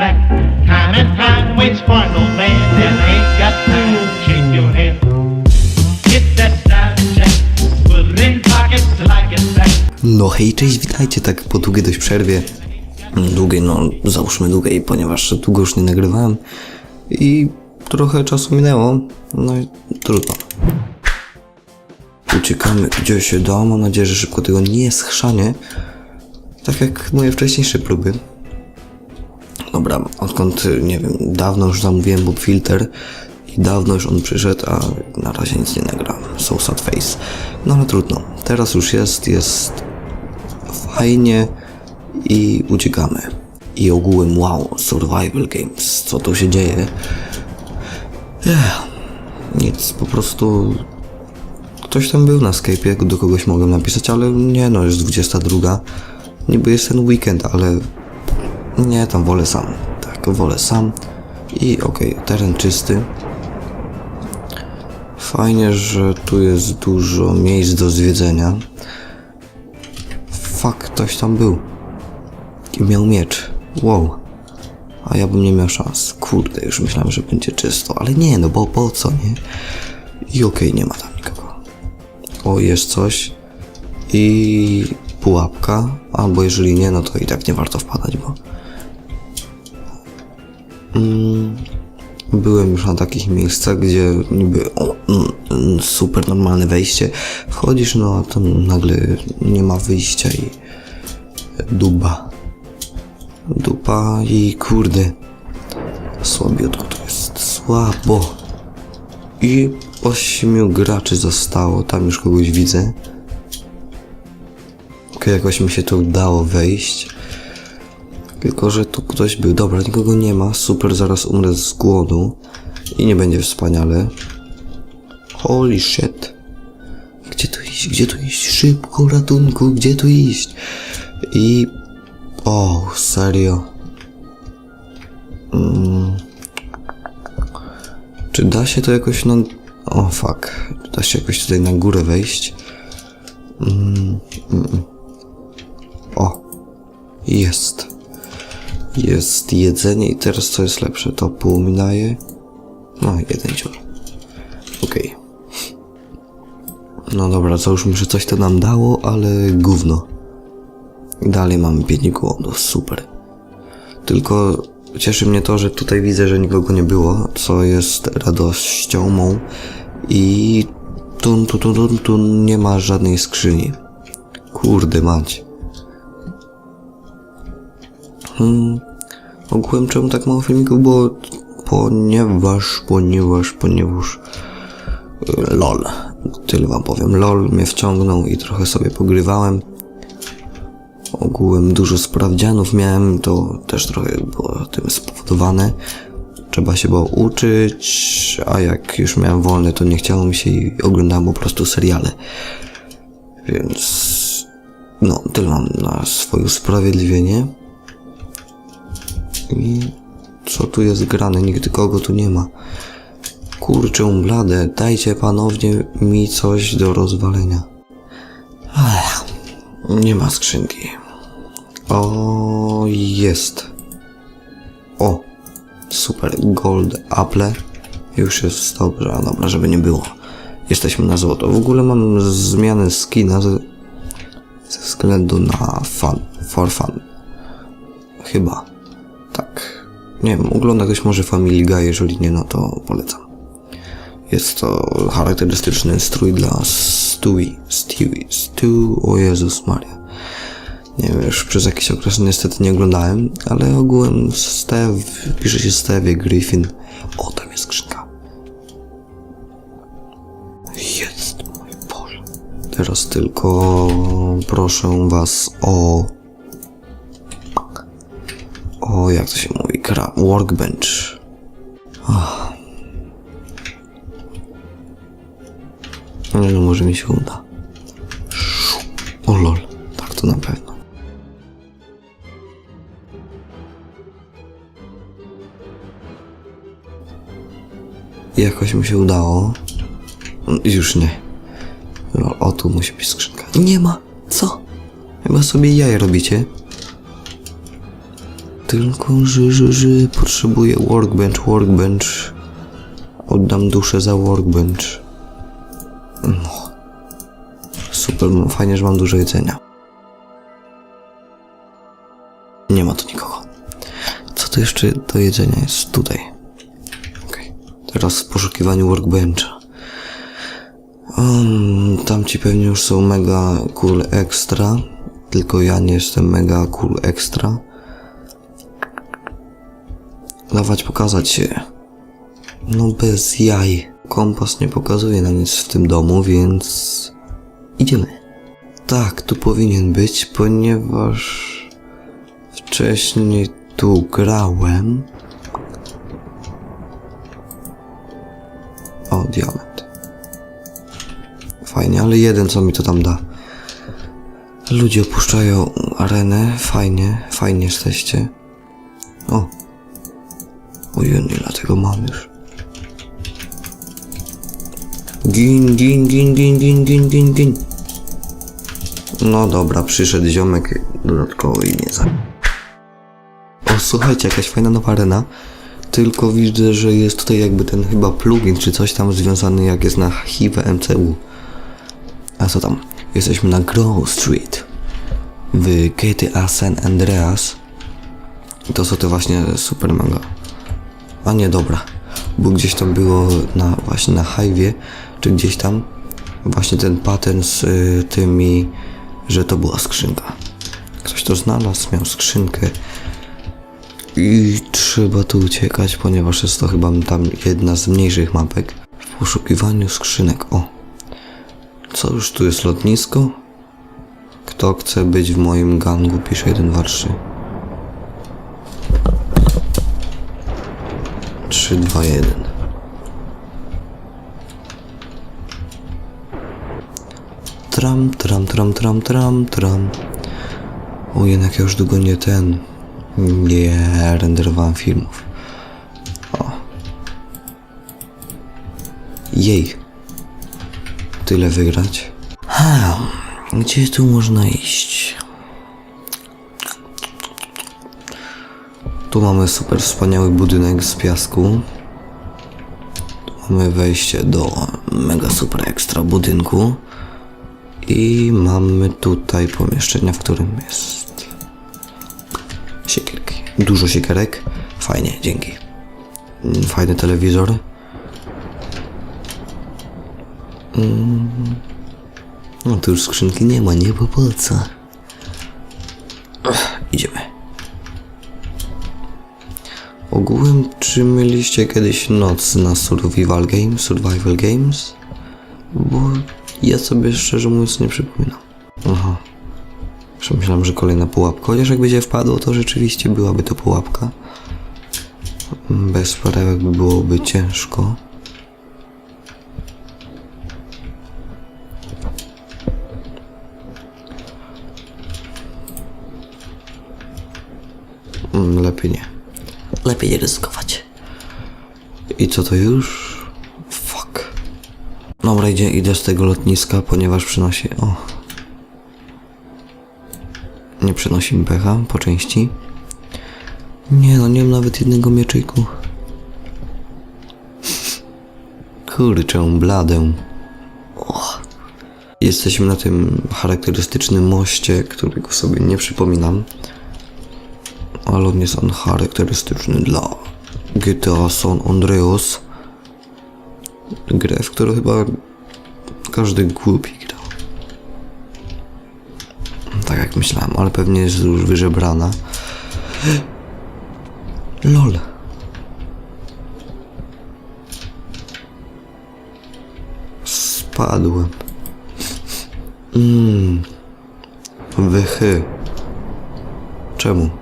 back. Time and time waits for no man and ain't got time to shake your back. No hej, cześć, witajcie tak po długiej dość przerwie. Długiej, no załóżmy długiej, ponieważ długo już nie nagrywałem i trochę czasu minęło, no i trudno. Uciekamy gdzie się da, mam nadzieję, że szybko tego nie schrzanie, tak jak moje wcześniejsze próby. Dobra, odkąd, nie wiem, dawno już zamówiłem bob filter i dawno już on przyszedł, a na razie nic nie nagram. So sad face. No ale trudno. Teraz już jest, jest fajnie i uciekamy. I ogółem wow, survival games, co tu się dzieje? Ech, nic, po prostu ktoś tam był na Skype'ie, do kogoś mogłem napisać, ale nie no, już 22. Niby jest ten weekend, ale nie, tam wolę sam. Tak, wolę sam. I okej, teren czysty. Fajnie, że tu jest dużo miejsc do zwiedzenia. Fuck, ktoś tam był. I miał miecz. Wow. A ja bym nie miał szans. Kurde, już myślałem, że będzie czysto. Ale nie, no bo po co, nie? I okej, nie ma tam nikogo. O, jest coś. I pułapka. Albo jeżeli nie, no to i tak nie warto wpadać, bo... Mm, byłem już na takich miejscach, gdzie niby o, mm, mm, super normalne wejście. Wchodzisz, no a tam nagle nie ma wyjścia i duba. Dupa i kurde. Słabiutko to jest. Słabo. I ośmiu graczy zostało. Tam już kogoś widzę. Okej, jakoś mi się to udało wejść. Tylko, że tu ktoś był. Dobra, nikogo nie ma. Super, zaraz umrę z głodu. I nie będzie wspaniale. Holy shit. Gdzie tu iść? Gdzie tu iść? Szybko, ratunku, gdzie tu iść? I... O, serio. Mm. Czy da się to jakoś na... O, fuck. Czy da się jakoś tutaj na górę wejść? Mm. Mm. O. Jest. Jest jedzenie i teraz co jest lepsze? To pół mi? No, jeden dziur. Okej. No dobra, załóżmy, że coś to nam dało, ale gówno. Dalej mamy pięć głodów, super. Tylko cieszy mnie to, że tutaj widzę, że nikogo nie było, co jest radością mą. I tu, tu, tu, tu, tu nie ma żadnej skrzyni. Kurde mać. Hmm. Ogółem czemu tak mało filmików było? Ponieważ, ponieważ, ponieważ... y, LOL. Tyle wam powiem. LOL mnie wciągnął i trochę sobie pogrywałem. Ogółem dużo sprawdzianów miałem, to też trochę było tym spowodowane. Trzeba się było uczyć, a jak już miałem wolne, to nie chciało mi się i oglądałem po prostu seriale. Więc... No, tyle mam na swoje usprawiedliwienie. I co tu jest grane? Nigdy kogo tu nie ma. Kurczę blade, dajcie panownie mi coś do rozwalenia. Ech, nie ma skrzynki. O, jest. O, super, gold apple. Już jest dobrze, dobra, żeby nie było. Jesteśmy na złoto. W ogóle mam zmianę skina ze, ze względu na fun, for fun. Chyba. Tak. Nie wiem, ogląda ktoś może Family Guy, jeżeli nie, no to polecam. Jest to charakterystyczny strój dla Stewie. Stewie. Stu, o Jezus Maria. Nie wiem, już przez jakiś okres niestety nie oglądałem, ale ogółem Steve, pisze się Steve Griffin. O, tam jest skrzynka. Jest, mój Boże. Teraz tylko proszę was o o, jak to się mówi? Kra workbench. Nie no, może mi się uda. O lol, tak to na pewno. Jakoś mi się udało. Już nie. Lol, o, tu musi być skrzynka. Nie ma. Co? Chyba sobie jaja robicie. Tylko, że, że, że potrzebuję workbench, workbench. Oddam duszę za workbench. No. Super, fajnie, że mam dużo jedzenia. Nie ma tu nikogo. Co to jeszcze do jedzenia jest tutaj? Okej. Teraz w poszukiwaniu workbencha. Um, tam ci pewnie już są mega cool extra. Tylko ja nie jestem mega cool extra. Dawać pokazać się. No bez jaj. Kompas nie pokazuje nam nic w tym domu, więc idziemy. Tak, tu powinien być, ponieważ wcześniej tu grałem. O, diament. Fajnie, ale jeden co mi to tam da. Ludzie opuszczają arenę, fajnie, fajnie jesteście. O. Ojej, ile tego mam już. Gin, gin, gin, gin, gin, gin, gin, gin. No dobra, przyszedł ziomek dodatkowo i mnie za... O, słuchajcie, jakaś fajna nowa arena. Tylko widzę, że jest tutaj jakby ten chyba plugin czy coś tam związany jak jest na HIV MCU. A co tam? Jesteśmy na Grove Street w GTA San Andreas. To są te właśnie super manga. A nie, dobra. Bo gdzieś tam było na właśnie na Hive'ie, czy gdzieś tam właśnie ten patent z y, tymi, że to była skrzynka. Ktoś to znalazł, miał skrzynkę i trzeba tu uciekać, ponieważ jest to chyba tam jedna z mniejszych mapek. W poszukiwaniu skrzynek. O! Co już tu jest lotnisko? Kto chce być w moim gangu? Pisze 1, 2, 3. 3, 2, 1. Tram, tram, tram, tram, tram, tram. O, jednak ja już długo nie ten. Nie renderowałem filmów. O. Jej. Tyle wygrać. Ha, gdzie tu można iść? Tu mamy super wspaniały budynek z piasku. Tu mamy wejście do mega super ekstra budynku. I mamy tutaj pomieszczenia, w którym jest siekierki. Dużo siekierek. Fajnie, dzięki. Mm, Fajny telewizor. Mm. No tu już skrzynki nie ma, nie? Po co? Idziemy. Ogółem, czy mieliście kiedyś noc na Survival Games, Survival Games? Bo ja sobie szczerze mówiąc nie przypominam. Aha. Myślałem, że kolejna pułapka. Chociaż jak będzie wpadło, to rzeczywiście byłaby to pułapka. Bez perełek byłoby ciężko. Mm, Lepiej nie. Lepiej nie ryzykować. I co to już? Fuck. Dobra, idzie, idę z tego lotniska, ponieważ przynosi... O. Nie przynosi mi pecha, po części. Nie no, nie mam nawet jednego mieczyku. Kurczę, bladę. O. Jesteśmy na tym charakterystycznym moście, którego sobie nie przypominam. Ale jest on charakterystyczny dla GTA San Andreas. Grę, w którą chyba każdy głupi grał. Tak jak myślałem, ale pewnie jest już wyżebrana. LOL. Spadłem. Mmm. Wychy. Czemu?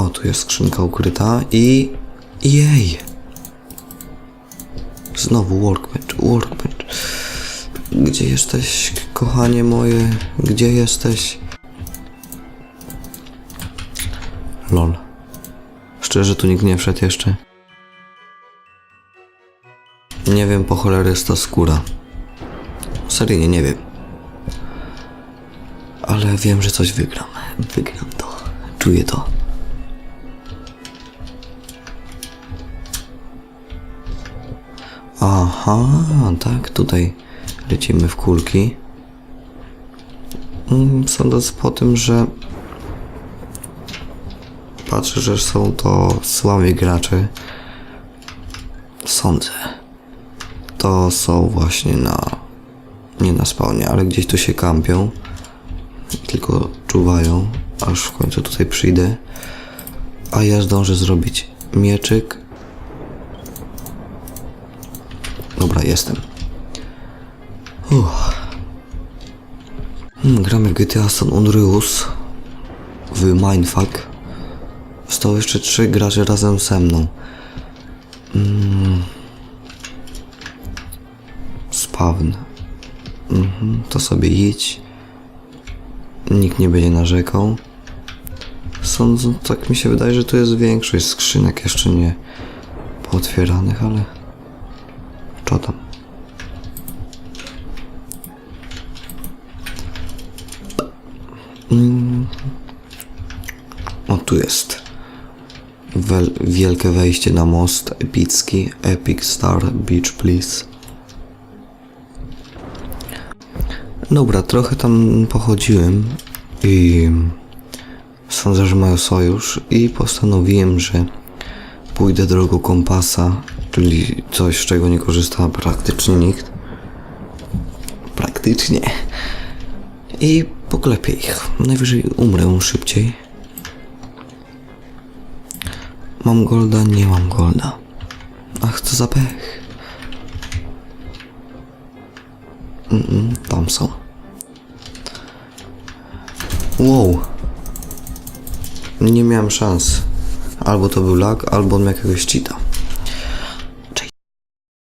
O, tu jest skrzynka ukryta i... Jej! Znowu workbench, workbench. Gdzie jesteś, kochanie moje? Gdzie jesteś? Lol. Szczerze, tu nikt nie wszedł jeszcze. Nie wiem, po cholery jest ta skóra. seryjnie nie wiem. Ale wiem, że coś wygram. Wygram to. Czuję to. Aha, tak, tutaj lecimy w kulki. Mm, Sądząc po tym, że patrzę, że są to słabi gracze. Sądzę. To są właśnie na. Nie na spawnie, ale gdzieś tu się kampią. Tylko czuwają, aż w końcu tutaj przyjdę. A ja zdążę zrobić mieczyk. Dobra, jestem. Uff. Hmm, gramy w GTA San Andreas w Mindfuck. Zostało jeszcze trzy gracze razem ze mną. Mm. Spawn. Mhm, to sobie idź. Nikt nie będzie narzekał. Sądzę, tak mi się wydaje, że tu jest większość skrzynek jeszcze nie pootwieranych, ale... Co tam? Mm. O, tu jest. Wel- wielkie wejście na most epicki. Epic Star Beach, please. Dobra, trochę tam pochodziłem i sądzę, że mają sojusz i postanowiłem, że pójdę drogą kompasa, czyli coś, z czego nie korzysta praktycznie nikt. Praktycznie. I poklepię ich. Najwyżej umrę szybciej. Mam golda, nie mam golda. Ach, co za pech. Mm-mm, tam są. Wow. Nie miałem szans. Albo to był lag, albo on jakiegoś cheata.